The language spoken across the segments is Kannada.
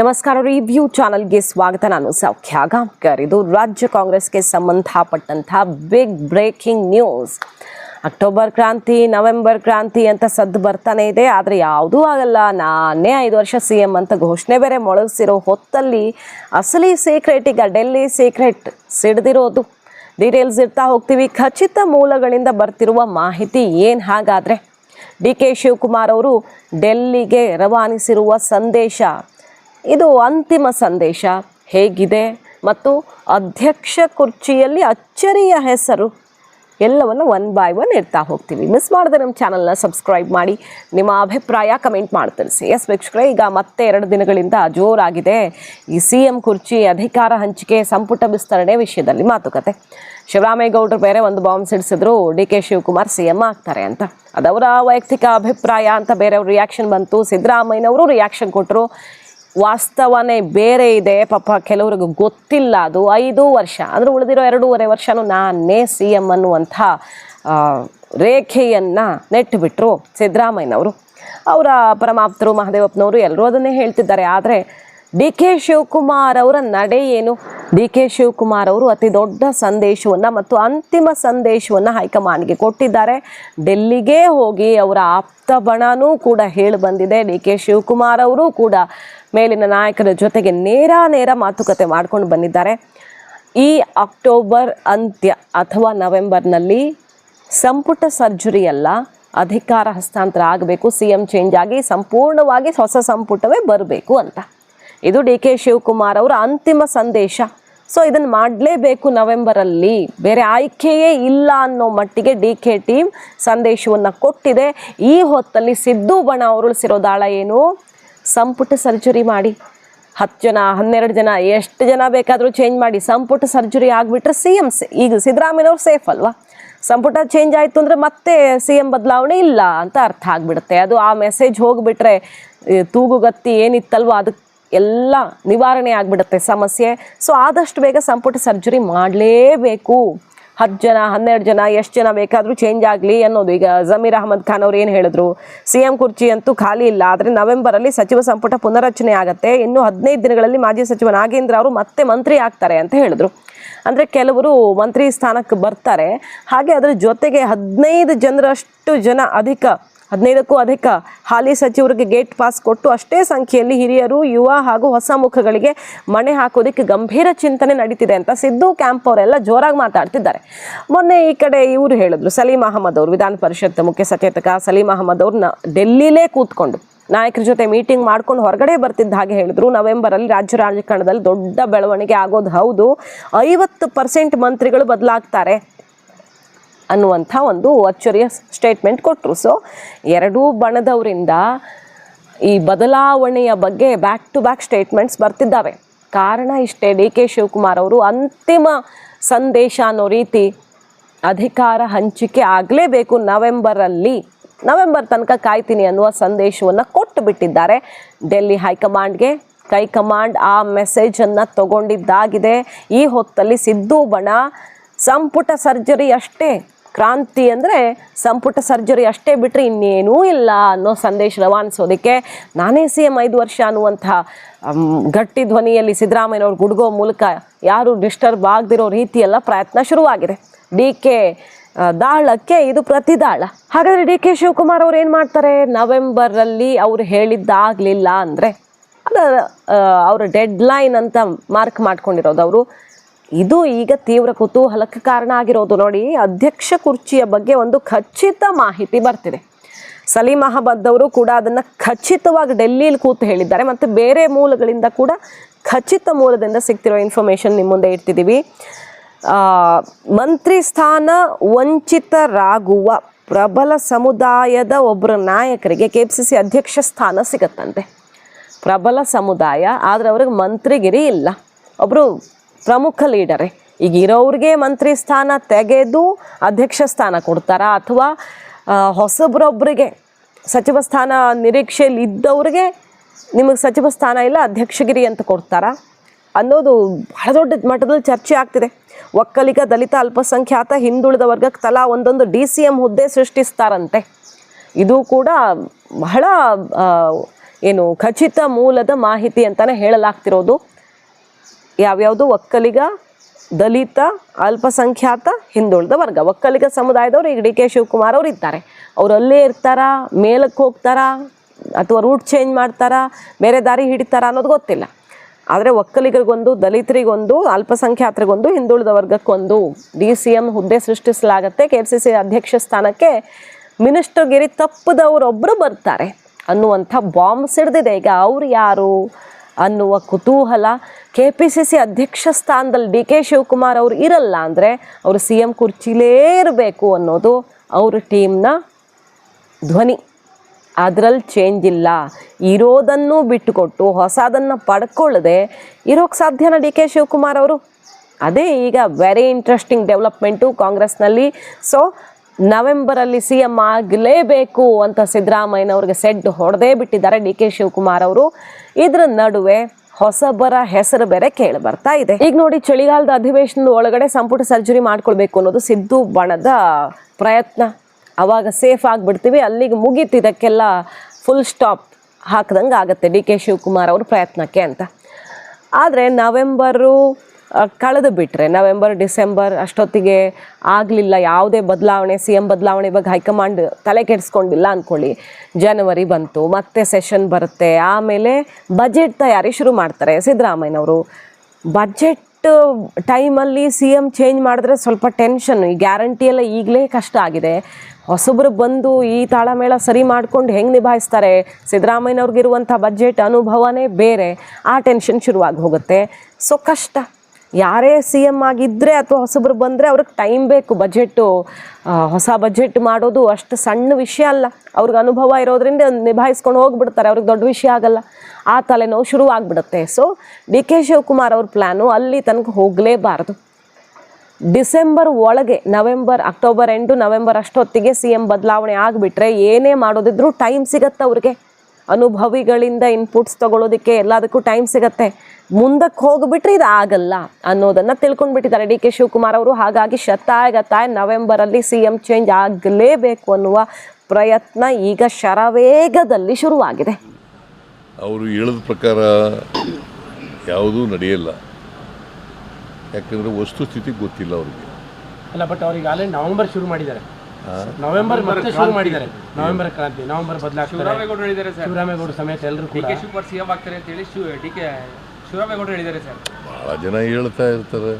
ನಮಸ್ಕಾರ ರಿವ್ಯೂ ಚಾನಲ್ಗೆ ಸ್ವಾಗತ. ನಾನು ಸೌಖ್ಯ ಗಾಂವ್ಕರ್ ಇದು ರಾಜ್ಯ ಕಾಂಗ್ರೆಸ್ಗೆ ಸಂಬಂಧಪಟ್ಟಂತಹ ಬಿಗ್ ಬ್ರೇಕಿಂಗ್ ನ್ಯೂಸ್ ಅಕ್ಟೋಬರ್ ಕ್ರಾಂತಿ ನವೆಂಬರ್ ಕ್ರಾಂತಿ ಅಂತ ಸದ್ದು ಬರ್ತಾನೆ ಇದೆ. ಆದರೆ ಯಾವುದೂ ಆಗಲ್ಲ. ನಾನೇ ಐದು ವರ್ಷ ಸಿ ಎಂ ಅಂತ ಘೋಷಣೆ ಬೇರೆ ಮೊಳಗಿಸಿರೋ ಹೊತ್ತಲ್ಲಿ ಅಸಲಿ ಸೀಕ್ರೆಟ್ ಈಗ ಡೆಲ್ಲಿ ಸೀಕ್ರೆಟ್ ಸಿಡ್ದಿರೋದು. ಡೀಟೇಲ್ಸ್ ಇರ್ತಾ ಹೋಗ್ತೀವಿ. ಖಚಿತ ಮೂಲಗಳಿಂದ ಬರ್ತಿರುವ ಮಾಹಿತಿ ಏನು ಹಾಗಾದರೆ? ಡಿ ಕೆ ಶಿವಕುಮಾರ್ ಅವರು ಡೆಲ್ಲಿಗೆ ರವಾನಿಸಿರುವ ಸಂದೇಶ. ಇದು ಅಂತಿಮ ಸಂದೇಶ. ಹೇಗಿದೆ? ಮತ್ತು ಅಧ್ಯಕ್ಷ ಕುರ್ಚಿಯಲ್ಲಿ ಅಚ್ಚರಿಯ ಹೆಸರು. ಎಲ್ಲವನ್ನು ಒನ್ ಬೈ ಒನ್ ಇರ್ತಾ ಹೋಗ್ತೀವಿ. ಮಿಸ್ ಮಾಡದೆ ನಮ್ಮ ಚಾನಲ್ನ ಸಬ್ಸ್ಕ್ರೈಬ್ ಮಾಡಿ. ನಿಮ್ಮ ಅಭಿಪ್ರಾಯ ಕಮೆಂಟ್ ಮಾಡಿ ತಿಳಿಸಿ. ಎಸ್ ವೀಕ್ಷಕರೇ, ಈಗ ಮತ್ತೆ ಎರಡು ದಿನಗಳಿಂದ ಜೋರಾಗಿದೆ ಈ ಸಿ ಎಂ ಕುರ್ಚಿ ಅಧಿಕಾರ ಹಂಚಿಕೆ ಸಂಪುಟ ವಿಸ್ತರಣೆ ವಿಷಯದಲ್ಲಿ ಮಾತುಕತೆ. ಶಿವರಾಮೇಗೌಡರು ಬೇರೆ ಒಂದು bomb ಸಿಡಿಸಿದ್ರು D K Shivakumar C M ಆಗ್ತಾರೆ ಅಂತ. ಅದವರ ವೈಯಕ್ತಿಕ ಅಭಿಪ್ರಾಯ ಅಂತ ಬೇರೆಯವ್ರ ರಿಯಾಕ್ಷನ್ ಬಂತು. ಸಿದ್ದರಾಮಯ್ಯನವರು ರಿಯಾಕ್ಷನ್ ಕೊಟ್ಟರು ವಾಸ್ತವನೇ ಬೇರೆ ಇದೆ. ಪಾಪ ಕೆಲವ್ರಿಗೆ ಗೊತ್ತಿಲ್ಲ ಅದು. ಐದು ವರ್ಷ, ಅಂದರೆ ಉಳಿದಿರೋ ಎರಡೂವರೆ ವರ್ಷನೂ ನಾನೇ ಸಿ ಎಂ ಅನ್ನುವಂಥ ರೇಖೆಯನ್ನು ನೆಟ್ಟುಬಿಟ್ರು ಸಿದ್ದರಾಮಯ್ಯನವರು. ಅವರ ಪರಮಾಪ್ತರು ಮಹದೇವಪ್ಪನವರು ಎಲ್ಲರೂ ಅದನ್ನೇ ಹೇಳ್ತಿದ್ದಾರೆ. ಆದರೆ ಡಿ ಕೆ ಶಿವಕುಮಾರ್ ಅವರ ನಡೆ ಏನು? ಡಿ ಕೆ ಶಿವಕುಮಾರ್ ಅವರು ಅತಿ ದೊಡ್ಡ ಸಂದೇಶವನ್ನು ಮತ್ತು ಅಂತಿಮ ಸಂದೇಶವನ್ನು ಹೈಕಮಾಂಡ್ಗೆ ಕೊಟ್ಟಿದ್ದಾರೆ. ಡೆಲ್ಲಿಗೆ ಹೋಗಿ ಅವರ ಆಪ್ತ ಬಣನೂ ಕೂಡ ಹೇಳಿ ಬಂದಿದೆ. ಡಿ ಕೆ ಶಿವಕುಮಾರ್ ಅವರು ಕೂಡ ಮೇಲಿನ ನಾಯಕರ ಜೊತೆಗೆ ನೇರ ನೇರ ಮಾತುಕತೆ ಮಾಡ್ಕೊಂಡು ಬಂದಿದ್ದಾರೆ. ಈ ಅಕ್ಟೋಬರ್ ಅಂತ್ಯ ಅಥವಾ ನವೆಂಬರ್ನಲ್ಲಿ ಸಂಪುಟ ಸರ್ಜರಿ ಅಲ್ಲ, ಅಧಿಕಾರ ಹಸ್ತಾಂತರ ಆಗಬೇಕು ಸಿ ಎಂ ಚೇಂಜ್ ಆಗಿ ಸಂಪೂರ್ಣವಾಗಿ ಹೊಸ ಸಂಪುಟವೇ ಬರಬೇಕು ಅಂತ. ಇದು ಡಿ ಕೆ ಶಿವಕುಮಾರ್ ಅವರ ಅಂತಿಮ ಸಂದೇಶ. ಸೊ ಇದನ್ನು ಮಾಡಲೇಬೇಕು ನವೆಂಬರಲ್ಲಿ. ಬೇರೆ ಆಯ್ಕೆಯೇ ಇಲ್ಲ ಅನ್ನೋ ಮಟ್ಟಿಗೆ ಡಿ ಕೆ ಟೀಮ್ ಸಂದೇಶವನ್ನು ಕೊಟ್ಟಿದೆ. ಈ ಹೊತ್ತಲ್ಲಿ ಸಿದ್ದು ಬಣ ಉರುಳಿಸಿರೋ ದಾಳ ಏನು? ಸಂಪುಟ ಸರ್ಜರಿ ಮಾಡಿ. ಹತ್ತು ಜನ, ಹನ್ನೆರಡು ಜನ, ಎಷ್ಟು ಜನ ಬೇಕಾದರೂ ಚೇಂಜ್ ಮಾಡಿ. ಸಂಪುಟ ಸರ್ಜರಿ ಆಗಿಬಿಟ್ರೆ ಸಿ ಎಂ ಈಗ ಸಿದ್ದರಾಮಯ್ಯವ್ರು ಸೇಫ್ ಅಲ್ವಾ? ಸಂಪುಟ ಚೇಂಜ್ ಆಯಿತು ಅಂದರೆ ಮತ್ತೆ ಸಿ ಎಂ ಬದಲಾವಣೆ ಇಲ್ಲ ಅಂತ ಅರ್ಥ ಆಗಿಬಿಡುತ್ತೆ. ಅದು ಆ ಮೆಸೇಜ್ ಹೋಗಿಬಿಟ್ರೆ ತೂಗುಗತ್ತಿ ಏನಿತ್ತಲ್ವೋ ಅದಕ್ಕೆ ಎಲ್ಲ ನಿವಾರಣೆ ಆಗಿಬಿಡುತ್ತೆ ಸಮಸ್ಯೆ. ಸೊ ಆದಷ್ಟು ಬೇಗ ಸಂಪುಟ ಸರ್ಜರಿ ಮಾಡಲೇಬೇಕು. ಹತ್ತು ಜನ, ಹನ್ನೆರಡು ಜನ, ಎಷ್ಟು ಜನ ಬೇಕಾದರೂ ಚೇಂಜ್ ಆಗಲಿ ಅನ್ನೋದು. ಈಗ ಜಮೀರ್ ಅಹಮದ್ ಖಾನ್ ಅವ್ರು ಏನು ಹೇಳಿದ್ರು? ಸಿ ಎಂ ಕುರ್ಚಿ ಅಂತೂ ಖಾಲಿ ಇಲ್ಲ, ಆದರೆ ನವೆಂಬರಲ್ಲಿ ಸಚಿವ ಸಂಪುಟ ಪುನರಚನೆ ಆಗುತ್ತೆ. ಇನ್ನು ಹದಿನೈದು ದಿನಗಳಲ್ಲಿ ಮಾಜಿ ಸಚಿವ ನಾಗೇಂದ್ರ ಅವರು ಮತ್ತೆ ಮಂತ್ರಿ ಆಗ್ತಾರೆ ಅಂತ ಹೇಳಿದ್ರು. ಅಂದರೆ ಕೆಲವರು ಮಂತ್ರಿ ಸ್ಥಾನಕ್ಕೆ ಬರ್ತಾರೆ. ಹಾಗೆ ಅದರ ಜೊತೆಗೆ ಹದಿನೈದು ಜನರಷ್ಟು ಜನ ಅಧಿಕ ಹದಿನೈದಕ್ಕೂ ಅಧಿಕ ಹಾಲಿ ಸಚಿವರಿಗೆ ಗೇಟ್ ಪಾಸ್ ಕೊಟ್ಟು ಅಷ್ಟೇ ಸಂಖ್ಯೆಯಲ್ಲಿ ಹಿರಿಯರು, ಯುವ ಹಾಗೂ ಹೊಸ ಮುಖಗಳಿಗೆ ಮಣೆ ಹಾಕೋದಕ್ಕೆ ಗಂಭೀರ ಚಿಂತನೆ ನಡೀತಿದೆ ಅಂತ ಸಿದ್ದು ಕ್ಯಾಂಪ್ ಅವರೆಲ್ಲ ಜೋರಾಗಿ ಮಾತಾಡ್ತಿದ್ದಾರೆ. ಮೊನ್ನೆ ಈ ಕಡೆ ಇವರು ಹೇಳಿದ್ರು ಸಲೀಂ ಅಹಮದ್ ಅವರು, ವಿಧಾನ ಪರಿಷತ್ ಮುಖ್ಯ ಸಚೇತಕ ಸಲೀಂ ಅಹಮದ್ ಅವ್ರನ್ನ ಡೆಲ್ಲಿಲೇ ಕೂತ್ಕೊಂಡು ನಾಯಕರ ಜೊತೆ ಮೀಟಿಂಗ್ ಮಾಡ್ಕೊಂಡು ಹೊರಗಡೆ ಬರ್ತಿದ್ದ ಹಾಗೆ ಹೇಳಿದ್ರು. ನವೆಂಬರಲ್ಲಿ ರಾಜ್ಯ ರಾಜಕಾರಣದಲ್ಲಿ ದೊಡ್ಡ ಬೆಳವಣಿಗೆ ಆಗೋದು ಹೌದು. ಐವತ್ತು ಪರ್ಸೆಂಟ್ ಮಂತ್ರಿಗಳು ಬದಲಾಗ್ತಾರೆ. ಅನ್ನುವಂಥ ಒಂದು ಅಚ್ಚರಿಯ ಸ್ಟೇಟ್ಮೆಂಟ್ ಕೊಟ್ಟರು ಸೊ ಎರಡೂ ಬಣದವರಿಂದ ಈ ಬದಲಾವಣೆಯ ಬಗ್ಗೆ ಬ್ಯಾಕ್ ಟು ಬ್ಯಾಕ್ ಸ್ಟೇಟ್ಮೆಂಟ್ಸ್ ಬರ್ತಿದ್ದಾವೆ. ಕಾರಣ ಇಷ್ಟೇ, ಡಿ ಕೆ ಶಿವಕುಮಾರ್ ಅವರು ಅಂತಿಮ ಸಂದೇಶ ಅನ್ನೋ ರೀತಿ ಅಧಿಕಾರ ಹಂಚಿಕೆ ಆಗಲೇಬೇಕು ನವೆಂಬರಲ್ಲಿ, ನವೆಂಬರ್ ತನಕ ಕಾಯ್ತೀನಿ ಅನ್ನುವ ಸಂದೇಶವನ್ನು ಕೊಟ್ಟು ಬಿಟ್ಟಿದ್ದಾರೆ. ಡೆಲ್ಲಿ ಹೈಕಮಾಂಡ್ಗೆ ಹೈಕಮಾಂಡ್ ಆ ಮೆಸೇಜನ್ನು ತಗೊಂಡಿದ್ದಾಗಿದೆ. ಈ ಹೊತ್ತಲ್ಲಿ ಸಿದ್ದು ಬಣ, ಸಂಪುಟ ಸರ್ಜರಿ ಅಷ್ಟೇ. ಕ್ರಾಂತಿ ಅಂದರೆ ಸಂಪುಟ ಸರ್ಜರಿ ಅಷ್ಟೇ ಬಿಟ್ಟರೆ ಇನ್ನೇನೂ ಇಲ್ಲ ಅನ್ನೋ ಸಂದೇಶ ರವಾನಿಸೋದಕ್ಕೆ ನಾನೇ ಸಿ ಎಂ ಐದು ವರ್ಷ ಅನ್ನುವಂಥ ಗಟ್ಟಿ ಧ್ವನಿಯಲ್ಲಿ ಸಿದ್ದರಾಮಯ್ಯನವ್ರು ಗುಡುಗೋ ಮೂಲಕ ಯಾರು ಡಿಸ್ಟರ್ಬ್ ಆಗದಿರೋ ರೀತಿಯೆಲ್ಲ ಪ್ರಯತ್ನ ಶುರುವಾಗಿದೆ. ಡಿ ಕೆ ದಾಳಕ್ಕೆ ಇದು ಪ್ರತಿದಾಳ. ಹಾಗಾದರೆ ಡಿ ಕೆ ಶಿವಕುಮಾರ್ ಅವ್ರು ಏನು ಮಾಡ್ತಾರೆ? ನವೆಂಬರಲ್ಲಿ ಅವರು ಹೇಳಿದ್ದಾಗಲಿಲ್ಲ ಅಂದರೆ, ಅದು ಅವರ ಡೆಡ್ ಲೈನ್ ಅಂತ ಮಾರ್ಕ್ ಮಾಡ್ಕೊಂಡಿರೋದು ಅವರು. ಇದು ಈಗ ತೀವ್ರ ಕುತೂಹಲಕ್ಕೆ ಕಾರಣ ಆಗಿರೋದು ನೋಡಿ. ಅಧ್ಯಕ್ಷ ಕುರ್ಚಿಯ ಬಗ್ಗೆ ಒಂದು ಖಚಿತ ಮಾಹಿತಿ ಬರ್ತಿದೆ. ಸಲೀಂ ಅಹಮದ್ ಅವರು ಕೂಡ ಅದನ್ನು ಖಚಿತವಾಗಿ ಡೆಲ್ಲಿಯಲ್ಲಿ ಕೂತು ಹೇಳಿದ್ದಾರೆ. ಮತ್ತು ಬೇರೆ ಮೂಲಗಳಿಂದ ಕೂಡ ಖಚಿತ ಮೂಲದಿಂದ ಸಿಗ್ತಿರೋ ಇನ್ಫಾರ್ಮೇಷನ್ ನಿಮ್ಮ ಮುಂದೆ ಇಡ್ತಿದ್ದೀವಿ ಮಂತ್ರಿ ಸ್ಥಾನ ವಂಚಿತರಾಗುವ ಪ್ರಬಲ ಸಮುದಾಯದ ಒಬ್ಬರ ನಾಯಕರಿಗೆ ಕೆ ಪಿ ಸಿ ಸಿ ಅಧ್ಯಕ್ಷ ಸ್ಥಾನ ಸಿಗತ್ತಂತೆ. ಪ್ರಬಲ ಸಮುದಾಯ, ಆದರೆ ಅವ್ರಿಗೆ ಮಂತ್ರಿಗಿರಿ ಇಲ್ಲ. ಒಬ್ಬರು ಪ್ರಮುಖ ಲೀಡರೇ. ಈಗ ಇರೋರಿಗೆ ಮಂತ್ರಿ ಸ್ಥಾನ ತೆಗೆದು ಅಧ್ಯಕ್ಷ ಸ್ಥಾನ ಕೊಡ್ತಾರಾ? ಅಥವಾ ಹೊಸಬ್ರೊಬ್ಬರಿಗೆ ಸಚಿವ ಸ್ಥಾನ ನಿರೀಕ್ಷೆಯಲ್ಲಿ ಇದ್ದವ್ರಿಗೆ ನಿಮಗೆ ಸಚಿವ ಸ್ಥಾನ ಇಲ್ಲ, ಅಧ್ಯಕ್ಷಗಿರಿ ಅಂತ ಕೊಡ್ತಾರಾ? ಅನ್ನೋದು ಬಹಳ ದೊಡ್ಡ ಮಟ್ಟದಲ್ಲಿ ಚರ್ಚೆ ಆಗ್ತಿದೆ. ಒಕ್ಕಲಿಗ, ದಲಿತ, ಅಲ್ಪಸಂಖ್ಯಾತ, ಹಿಂದುಳಿದ ವರ್ಗಕ್ಕೆ ತಲಾ ಒಂದೊಂದು ಡಿ ಸಿ ಎಂ ಹುದ್ದೆ ಸೃಷ್ಟಿಸ್ತಾರಂತೆ. ಇದು ಕೂಡ ಬಹಳ ಏನು ಖಚಿತ ಮೂಲದ ಮಾಹಿತಿ ಅಂತಲೇ ಹೇಳಲಾಗ್ತಿರೋದು. ಯಾವ್ಯಾವುದು ಒಕ್ಕಲಿಗ, ದಲಿತ, ಅಲ್ಪಸಂಖ್ಯಾತ, ಹಿಂದುಳಿದ ವರ್ಗ. ಒಕ್ಕಲಿಗ ಸಮುದಾಯದವರು ಈಗ ಡಿ ಕೆ ಶಿವಕುಮಾರ್ ಅವರು ಇದ್ದಾರೆ ಅವರು ಅಲ್ಲೇ ಇರ್ತಾರಾ ಮೇಲಕ್ಕೆ ಹೋಗ್ತಾರಾ, ಅಥವಾ ರೂಟ್ ಚೇಂಜ್ ಮಾಡ್ತಾರಾ, ಬೇರೆ ದಾರಿ ಹಿಡಿತಾರಾ ಅನ್ನೋದು ಗೊತ್ತಿಲ್ಲ. ಆದರೆ ಒಕ್ಕಲಿಗರಿಗೊಂದು, ದಲಿತರಿಗೊಂದು, ಅಲ್ಪಸಂಖ್ಯಾತರಿಗೊಂದು, ಹಿಂದುಳಿದ ವರ್ಗಕ್ಕೊಂದು ಡಿ ಸಿ ಎಂ ಹುದ್ದೆ ಸೃಷ್ಟಿಸಲಾಗತ್ತೆ. ಕೆ ಸಿ ಸಿ ಅಧ್ಯಕ್ಷ ಸ್ಥಾನಕ್ಕೆ ಮಿನಿಸ್ಟರ್ಗಿರಿ ತಪ್ಪದವರೊಬ್ಬರು ಬರ್ತಾರೆ ಅನ್ನುವಂಥ ಬಾಂಬ್ ಸಿಡ್ದಿದೆ. ಈಗ ಅವ್ರು ಯಾರು? ಅನ್ನುವ ಕುತೂಹಲ ಕೆ ಪಿ ಸಿ ಸಿ ಅಧ್ಯಕ್ಷ ಸ್ಥಾನದಲ್ಲಿ ಡಿ ಕೆ ಶಿವಕುಮಾರ್ ಅವರು ಇರಲ್ಲ ಅಂದರೆ ಅವರು ಸಿ ಎಂ ಕುರ್ಚಿಲೇ ಇರಬೇಕು ಅನ್ನೋದು ಅವ್ರ ಟೀಮ್ನ ಧ್ವನಿ. ಅದರಲ್ಲಿ ಚೇಂಜ್ ಇಲ್ಲ. ಇರೋದನ್ನು ಬಿಟ್ಟುಕೊಟ್ಟು ಹೊಸದನ್ನು ಪಡ್ಕೊಳ್ಳದೆ ಇರೋಕ್ಕೆ ಸಾಧ್ಯನ ಡಿ ಕೆ ಶಿವಕುಮಾರ್ ಅವರು? ಅದೇ ಈಗ ವೆರಿ ಇಂಟ್ರೆಸ್ಟಿಂಗ್ ಡೆವಲಪ್ಮೆಂಟು ಕಾಂಗ್ರೆಸ್ನಲ್ಲಿ. ಸೊ ನವೆಂಬರಲ್ಲಿ ಸಿ ಎಂ ಆಗಲೇಬೇಕು ಅಂತ ಸಿದ್ದರಾಮಯ್ಯನವ್ರಿಗೆ ಸೆಡ್ ಹೊಡೆದೇ ಬಿಟ್ಟಿದ್ದಾರೆ ಡಿ ಕೆ ಶಿವಕುಮಾರ್ ಅವರು. ಇದ್ರ ನಡುವೆ ಹೊಸಬರ ಹೆಸರು ಬೇರೆ ಕೇಳಿ ಬರ್ತಾ ಇದೆ. ಈಗ ನೋಡಿ ಚಳಿಗಾಲದ ಅಧಿವೇಶನದ ಒಳಗಡೆ ಸಂಪುಟ ಸರ್ಜರಿ ಮಾಡ್ಕೊಳ್ಬೇಕು ಅನ್ನೋದು ಸಿದ್ದು ಬಣದ ಪ್ರಯತ್ನ. ಅವಾಗ ಸೇಫ್ ಆಗಿಬಿಡ್ತೀವಿ, ಅಲ್ಲಿಗೆ ಮುಗೀತು, ಇದಕ್ಕೆಲ್ಲ ಫುಲ್ ಸ್ಟಾಪ್ ಹಾಕ್ದಂಗೆ ಆಗುತ್ತೆ ಡಿ ಕೆ ಶಿವಕುಮಾರ್ ಅವ್ರ ಪ್ರಯತ್ನಕ್ಕೆ ಅಂತ. ಆದರೆ ನವೆಂಬರು ಕಳೆದು ಬಿಟ್ಟರೆ ನವೆಂಬರ್, ಡಿಸೆಂಬರ್ ಅಷ್ಟೊತ್ತಿಗೆ ಆಗಲಿಲ್ಲ, ಯಾವುದೇ ಬದಲಾವಣೆ ಸಿ ಎಂ ಬದಲಾವಣೆ, ಇವಾಗ ಹೈಕಮಾಂಡ್ ತಲೆ ಕೆಡಿಸ್ಕೊಂಡಿಲ್ಲ ಅಂದ್ಕೊಳ್ಳಿ ಜನವರಿ ಬಂತು, ಮತ್ತೆ ಸೆಷನ್ ಬರುತ್ತೆ, ಆಮೇಲೆ ಬಜೆಟ್ ತಯಾರಿ ಶುರು ಮಾಡ್ತಾರೆ ಸಿದ್ದರಾಮಯ್ಯನವರು. ಬಜೆಟ್ ಟೈಮಲ್ಲಿ ಸಿ ಎಂ ಚೇಂಜ್ ಮಾಡಿದ್ರೆ ಸ್ವಲ್ಪ ಟೆನ್ಷನ್, ಈ ಗ್ಯಾರಂಟಿ ಎಲ್ಲ ಈಗಲೇ ಕಷ್ಟ ಆಗಿದೆ. ಹೊಸಬ್ರು ಬಂದು ಈ ತಾಳಮೇಳ ಸರಿ ಮಾಡ್ಕೊಂಡು ಹೆಂಗೆ ನಿಭಾಯಿಸ್ತಾರೆ? ಸಿದ್ದರಾಮಯ್ಯನವ್ರಿಗಿರುವಂಥ ಬಜೆಟ್ ಅನುಭವನೇ ಬೇರೆ, ಆ ಟೆನ್ಷನ್ ಶುರುವಾಗಿ ಹೋಗುತ್ತೆ. ಸೊ ಕಷ್ಟ. ಯಾರೇ ಸಿ ಎಂ ಆಗಿದ್ದರೆ ಅಥವಾ ಹೊಸಬ್ರು ಬಂದರೆ ಅವ್ರಿಗೆ ಟೈಮ್ ಬೇಕು ಬಜೆಟ್ಟು ಹೊಸ ಬಜೆಟ್ ಮಾಡೋದು ಅಷ್ಟು ಸಣ್ಣ ವಿಷಯ ಅಲ್ಲ. ಅವ್ರಿಗೆ ಅನುಭವ ಇರೋದ್ರಿಂದ ನಿಭಾಯಿಸ್ಕೊಂಡು ಹೋಗ್ಬಿಡ್ತಾರೆ, ಅವ್ರಿಗೆ ದೊಡ್ಡ ವಿಷಯ ಆಗಲ್ಲ. ಆ ತಲೆನೋವು ಶುರು ಆಗಿಬಿಡುತ್ತೆ. ಸೊ ಡಿ ಕೆ ಶಿವಕುಮಾರ್ ಅವ್ರ ಪ್ಲ್ಯಾನು ಅಲ್ಲಿ ತನಕ ಹೋಗಲೇಬಾರ್ದು. ಡಿಸೆಂಬರ್ ಒಳಗೆ, ನವೆಂಬರ್, ಅಕ್ಟೋಬರ್ ಎಂಟು, ನವೆಂಬರ್ ಅಷ್ಟೊತ್ತಿಗೆ ಸಿ ಎಂ ಬದಲಾವಣೆ ಆಗಿಬಿಟ್ರೆ ಏನೇ ಮಾಡೋದಿದ್ರೂ ಟೈಮ್ ಸಿಗತ್ತೆ ಅವ್ರಿಗೆ. ಅನುಭವಿಗಳಿಂದ ಇನ್ಪುಟ್ಸ್ ತೊಗೊಳೋದಕ್ಕೆ ಎಲ್ಲದಕ್ಕೂ ಟೈಮ್ ಸಿಗತ್ತೆ. ಮುಂದಕ್ಕೆ ಹೋಗ್ಬಿಟ್ರೆ ಇದು ಆಗಲ್ಲ ಅನ್ನೋದನ್ನು ತಿಳ್ಕೊಂಡ್ಬಿಟ್ಟಿದ್ದಾರೆ ಡಿ ಕೆ ಶಿವಕುಮಾರ್ ಅವರು. ಹಾಗಾಗಿ ಶತಾಯಗತಾಯ ನವೆಂಬರಲ್ಲಿ ಸಿ ಎಂ ಚೇಂಜ್ ಆಗಲೇಬೇಕು ಅನ್ನುವ ಪ್ರಯತ್ನ ಈಗ ಶರವೇಗದಲ್ಲಿ ಶುರುವಾಗಿದೆ. ಅವರು ಹೇಳಿದ ಪ್ರಕಾರ ಯಾವುದೂ ನಡೆಯಲ್ಲ. ಯಾಕಂದರೆ ವಸ್ತುಸ್ಥಿತಿ ಗೊತ್ತಿಲ್ಲ ಅವರಿಗೆ. ಅಲ್ಲ ಬಟ್ ಅವ್ರಿಗೆ ಆಲ್ರೆಡಿ ನವೆಂಬರ್ ಶುರು ಮಾಡಿದ್ದಾರೆ. ನವೆಂಬರ್ ಮತ್ತೆ ಶುರು ಮಾಡಿದ್ದಾರೆ. ನವೆಂಬರ್ ಕ್ರಾಂತಿ ನವೆಂಬರ್ ಬದಲಾಗ್ತಾರೆ. ಶಿವರಾಮೇಗೌಡ ಸಮೇತ ಎಲ್ಲರೂ D K Shivakumar C M ಆಗ್ತಾರೆ ಅಂತ ಹೇಳಿ ಶಿವ ಡಿ ಕೆ ಶಿವರಾಮೇಗೌಡರು ಹೇಳಿದ್ದಾರೆ ಸರ್. ಭಾಳ ಜನ ಹೇಳ್ತಾ ಇರ್ತಾರೆ.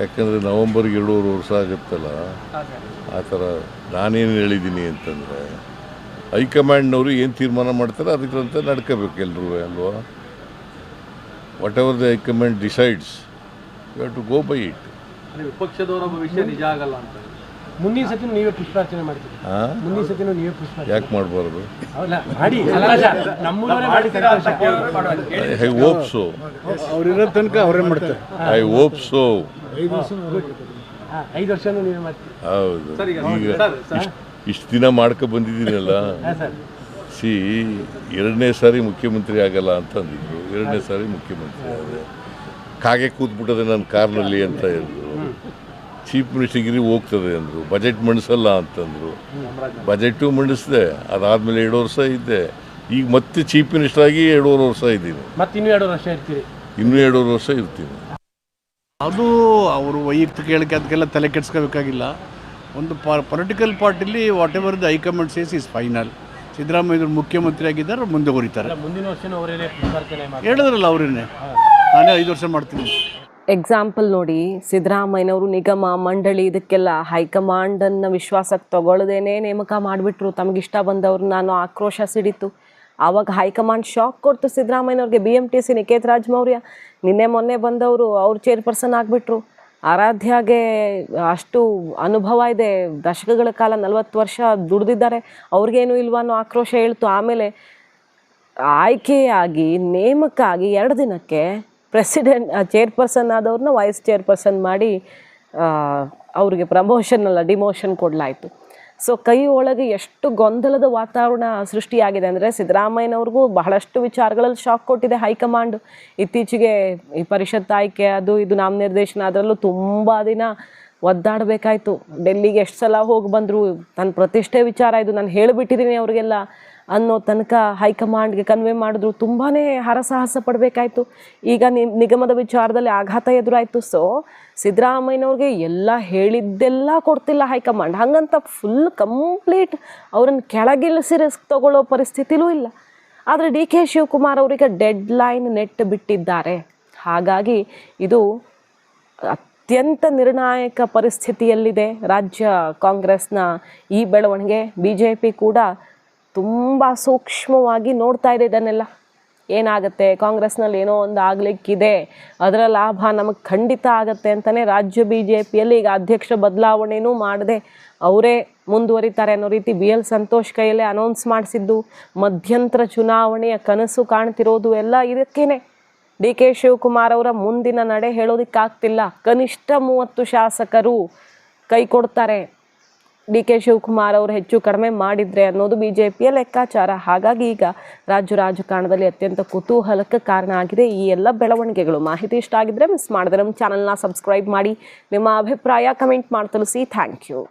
ಯಾಕಂದರೆ ನವಂಬರ್ಗೆ ಎರಡೂವರೆ ವರ್ಷ ಆಗುತ್ತಲ್ಲ? ಆ ಥರ ನಾನೇನು ಹೇಳಿದ್ದೀನಿ ಅಂತಂದರೆ ಹೈಕಮಾಂಡ್ನವರು ಏನು ತೀರ್ಮಾನ ಮಾಡ್ತಾರೆ ಅದಕ್ಕಂತ ನಡ್ಕೋಬೇಕು ಎಲ್ಲರೂ ಅಲ್ವಾ? Whatever the high command decides you have to go by it ವಿಪಕ್ಷದವರ ಭವಿಷ್ಯ ನಿಜ ಆಗಲ್ಲ ಅಂತ. ಮುಂದಿನ ಸತಿ ನೀವೇ ಪುಷ್ಪಾರ್ಚನೆ ಮಾಡ್ತೀರಿ. ಮುಂದಿನ ಸತಿ ನೀವೇ ಪುಷ್ಪ ಯಾಕೆ ಮಾಡಬಾರ್ದು? ಅಲ್ಲ ಮಾಡಿ. I hope so. ಅವ್ರಿರೋ ತನಕ ಅವರೇ ಮಾಡ್ತಾರೆ. I hope so. ಹಾ, ಐದು ವರ್ಷನೂ ನೀವೇ ಮಾಡ್ತೀರಿ. ಹೌದು. ಈಗ ಇಷ್ಟು ದಿನ ಮಾಡ್ಕೊ ಬಂದಿದ್ದೀನಲ್ಲ. ಹಾಂ ಸರ್. ಸಿ ಎರಡನೇ ಸಾರಿ ಮುಖ್ಯಮಂತ್ರಿ ಆಗಲ್ಲ ಅಂತ ಅಂದಿದ್ರು. ಎರಡನೇ ಸಾರಿ ಮುಖ್ಯಮಂತ್ರಿ ಆದರೆ. ಕಾಗೆ ಕೂತ್ಬಿಟ್ಟದೆ ನನ್ನ ಕಾರ್ನಲ್ಲಿ ಅಂತ ಹೇಳಿದ್ರು. ಚೀಫ್ ಮಿನಿಸ್ಟರ್ಗಿರಿ ಹೋಗ್ತದೆ ಅಂದರು. ಬಜೆಟ್ ಮಂಡಿಸಲ್ಲ ಅಂತಂದರು. ಬಜೆಟು ಮಂಡಿಸಿದೆ. ಅದಾದಮೇಲೆ ಎರಡು ವರ್ಷ ಇದ್ದೆ. ಈಗ ಮತ್ತೆ ಚೀಫ್ ಮಿನಿಸ್ಟರ್ ಆಗಿ ಎರಡೂವರೆ ವರ್ಷ ಇದ್ದೀನಿ. ಮತ್ತೆ ಇನ್ನೂ ಎರಡು ವರ್ಷ ಇರ್ತೀರಿ? ಇನ್ನೂ ಎರಡೂವರೆ ವರ್ಷ ಇರ್ತೀನಿ. ಅದು ಅವರು ವೈಯಕ್ತಿಕ ಹೇಳಿಕೆ ಅದಕ್ಕೆಲ್ಲ ತಲೆ ಕೆಡಿಸ್ಕೋಬೇಕಾಗಿಲ್ಲ. ಒಂದು political ಪಾರ್ಟಿಲಿ whatever the high command says is final Siddaramaiah ಮುಖ್ಯಮಂತ್ರಿ ಆಗಿದ್ದಾರೆ ಮುಂದೆ ಹೊರಿತಾರೆ ಅಲ್ಲ ಮುಂದಿನ ವರ್ಷ ಅವರೇ ಪುಷ್ಪಾರ್ಚನೆ ಹೇಳಿದ್ರಲ್ಲ ಅವರೇನೆ. ನಾನೇ ಐದು ವರ್ಷ ಮಾಡ್ತೀನಿ. ಎಕ್ಸಾಂಪಲ್ ನೋಡಿ, ಸಿದ್ದರಾಮಯ್ಯನವರು ನಿಗಮ, ಮಂಡಳಿ, ಇದಕ್ಕೆಲ್ಲ ಹೈಕಮಾಂಡನ್ನು ವಿಶ್ವಾಸಕ್ಕೆ ತಗೊಳ್ಳದೇನೆ ನೇಮಕ ಮಾಡಿಬಿಟ್ರು. ತಮಗಿಷ್ಟ ಬಂದವ್ರು ನಾನು ಆಕ್ರೋಶ ಸಿಡಿತು. ಆವಾಗ ಹೈಕಮಾಂಡ್ ಶಾಕ್ ಕೊಡ್ತು ಸಿದ್ದರಾಮಯ್ಯನವ್ರಿಗೆ. B M T C Niketh Raj Maurya ನಿನ್ನೆ ಮೊನ್ನೆ ಬಂದವರು, ಅವ್ರು ಚೇರ್ಪರ್ಸನ್ ಆಗಿಬಿಟ್ರು. ಆರಾಧ್ಯಾಗೆ ಅಷ್ಟು ಅನುಭವ ಇದೆ. ದಶಕಗಳ ಕಾಲ ನಲವತ್ತು ವರ್ಷ ದುಡ್ದಿದ್ದಾರೆ. ಅವ್ರಿಗೇನು ಇಲ್ವಾ ಅನ್ನೋ ಆಕ್ರೋಶ ಹೇಳ್ತು. ಆಮೇಲೆ ಆಯ್ಕೆಯಾಗಿ, ನೇಮಕ ಆಗಿ ಎರಡು ದಿನಕ್ಕೆ ಪ್ರೆಸಿಡೆಂಟ್ ಚೇರ್ಪರ್ಸನ್ ಆದವ್ರನ್ನ ವೈಸ್ ಚೇರ್ಪರ್ಸನ್ ಮಾಡಿ ಅವ್ರಿಗೆ ಪ್ರಮೋಷನ್ ಅಲ್ಲ ಡಿಮೋಷನ್ ಕೊಡಲಾಯಿತು. ಸೊ ಕೈ ಒಳಗೆ ಎಷ್ಟು ಗೊಂದಲದ ವಾತಾವರಣ ಸೃಷ್ಟಿಯಾಗಿದೆ ಅಂದರೆ ಸಿದ್ದರಾಮಯ್ಯನವ್ರಿಗೂ ಬಹಳಷ್ಟು ವಿಚಾರಗಳಲ್ಲಿ ಶಾಕ್ ಕೊಟ್ಟಿದೆ ಹೈಕಮಾಂಡ್. ಇತ್ತೀಚೆಗೆ ಈ ಪರಿಷತ್ ಆಯ್ಕೆ, ಅದು ಇದು ನಾಮನಿರ್ದೇಶನ ಅದರಲ್ಲೂ ತುಂಬ ದಿನ ಒದ್ದಾಡಬೇಕಾಯ್ತು. ಡೆಲ್ಲಿಗೆ ಎಷ್ಟು ಸಲ ಹೋಗಿ ಬಂದರು ನನ್ನ ಪ್ರತಿಷ್ಠೆ ವಿಚಾರ ಇದು, ನಾನು ಹೇಳಿಬಿಟ್ಟಿದ್ದೀನಿ ಅವ್ರಿಗೆಲ್ಲ. ಅನ್ನೋ ತನಕ ಹೈಕಮಾಂಡ್ಗೆ ಕನ್ವೆ ಮಾಡಿದ್ರು ತುಂಬಾ ಹರಸಾಹಸ ಪಡಬೇಕಾಯ್ತು. ಈಗ ನಿಗಮದ ವಿಚಾರದಲ್ಲಿ ಆಘಾತ ಎದುರಾಯಿತು. ಸೊ ಸಿದ್ದರಾಮಯ್ಯನವ್ರಿಗೆ ಎಲ್ಲ ಹೇಳಿದ್ದೆಲ್ಲ ಕೊಡ್ತಿಲ್ಲ ಹೈಕಮಾಂಡ್. ಹಾಗಂತ ಫುಲ್ ಕಂಪ್ಲೀಟ್ ಅವ್ರನ್ನ ಕೆಳಗಿಳಿಸಿ ರಿಸ್ಕ್ ತಗೊಳ್ಳೋ ಪರಿಸ್ಥಿತಿಲೂ ಇಲ್ಲ. ಆದರೆ ಡಿ ಕೆ ಶಿವಕುಮಾರ್ ಅವರಿಗೆ ಡೆಡ್ ಲೈನ್ ನೆಟ್ ಬಿಟ್ಟಿದ್ದಾರೆ. ಹಾಗಾಗಿ ಇದು ಅತ್ಯಂತ ನಿರ್ಣಾಯಕ ಪರಿಸ್ಥಿತಿಯಲ್ಲಿದೆ. ರಾಜ್ಯ ಕಾಂಗ್ರೆಸ್ನ ಈ ಬೆಳವಣಿಗೆ. ಬಿ ಜೆ ಪಿ ಕೂಡ ತುಂಬ ಸೂಕ್ಷ್ಮವಾಗಿ ನೋಡ್ತಾ ಇದೆ ಇದನ್ನೆಲ್ಲ. ಏನಾಗುತ್ತೆ? ಕಾಂಗ್ರೆಸ್ನಲ್ಲಿ ಏನೋ ಒಂದು ಆಗಲಿಕ್ಕಿದೆ. ಅದರ ಲಾಭ ನಮಗೆ ಖಂಡಿತ ಆಗುತ್ತೆ ಅಂತಲೇ ರಾಜ್ಯ ಬಿ ಜೆ ಪಿಯಲ್ಲಿ ಈಗ ಅಧ್ಯಕ್ಷ ಬದಲಾವಣೆಯೂ ಮಾಡದೆ. ಅವರೇ ಮುಂದುವರಿತಾರೆ ಅನ್ನೋ ರೀತಿ ಬಿ ಎಲ್ ಸಂತೋಷ್ ಕೈಯಲ್ಲೇ ಅನೌನ್ಸ್ ಮಾಡಿಸಿದ್ದು. ಮಧ್ಯಂತರ ಚುನಾವಣೆಯ ಕನಸು ಕಾಣ್ತಿರೋದು ಎಲ್ಲ ಇದಕ್ಕೇನೆ. ಡಿ ಕೆ ಶಿವಕುಮಾರ್ ಅವರ ಮುಂದಿನ ನಡೆ ಹೇಳೋದಕ್ಕಾಗ್ತಿಲ್ಲ. ಕನಿಷ್ಠ ಮೂವತ್ತು ಶಾಸಕರು ಕೈ ಕೊಡ್ತಾರೆ. ಡಿ ಕೆ ಶಿವಕುಮಾರ್ ಅವರು ಹೆಚ್ಚು ಕಡಿಮೆ ಮಾಡಿದ್ರೆ ಅನ್ನೋದು ಬಿ ಜೆ ಪಿಯ ಲೆಕ್ಕಾಚಾರ. ಹಾಗಾಗಿ ಈಗ ರಾಜ್ಯ ರಾಜಕಾರಣದಲ್ಲಿ ಅತ್ಯಂತ ಕುತೂಹಲಕ್ಕೆ ಕಾರಣ ಆಗಿದೆ ಈ ಎಲ್ಲ ಬೆಳವಣಿಗೆಗಳು. ಮಾಹಿತಿ ಇಷ್ಟ ಆಗಿದ್ರೆ ಮಿಸ್ ಮಾಡಿದ್ರೆ ನಮ್ಮ ಚಾನಲ್ನ ಸಬ್ಸ್ಕ್ರೈಬ್ ಮಾಡಿ. ನಿಮ್ಮ ಅಭಿಪ್ರಾಯ ಕಮೆಂಟ್ ಮಾಡಿ ತಿಳಿಸಿ ಥ್ಯಾಂಕ್ ಯು